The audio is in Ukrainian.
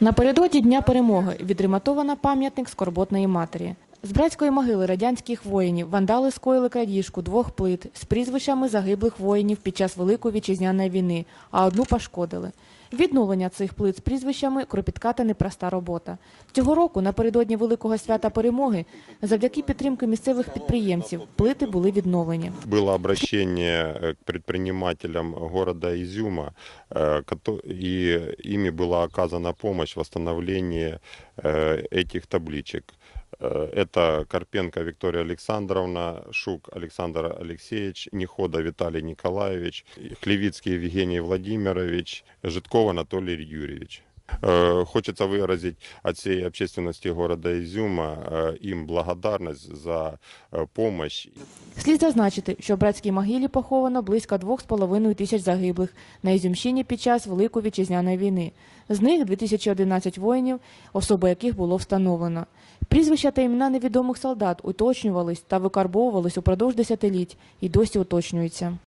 Напередодні Дня перемоги відремонтовано пам'ятник скорботної матері. З братської могили радянських воїнів вандали скоїли крадіжку двох плит з прізвищами загиблих воїнів під час Великої вітчизняної війни, а одну пошкодили. Відновлення цих плит з прізвищами кропітка та непроста робота. Цього року, напередодні Великого свята перемоги, завдяки підтримки місцевих підприємців, плити були відновлені. Было обращение э, к предпринимателям города Изюма, э, кото- и ими была оказана помощь в восстановлении э, этих табличек. Э, Это Карпенко Виктория Александровна, Шук Александр Алексеевич, Нехода Виталий Николаевич, Хлевицкий Евгений Владимирович, Житков Анатолий Юрьевич. Э, Хочется выразить от всей общественности города Изюма э, им благодарность за э, помощь Слід зазначити, що в братській могилі поховано близько 2,5 тисяч загиблих на Ізюмщині під час Великої вітчизняної війни. З них 2011 воїнів, особи яких було встановлено. Прізвища та імена невідомих солдат уточнювались та викарбовувались упродовж десятиліть і досі уточнюються.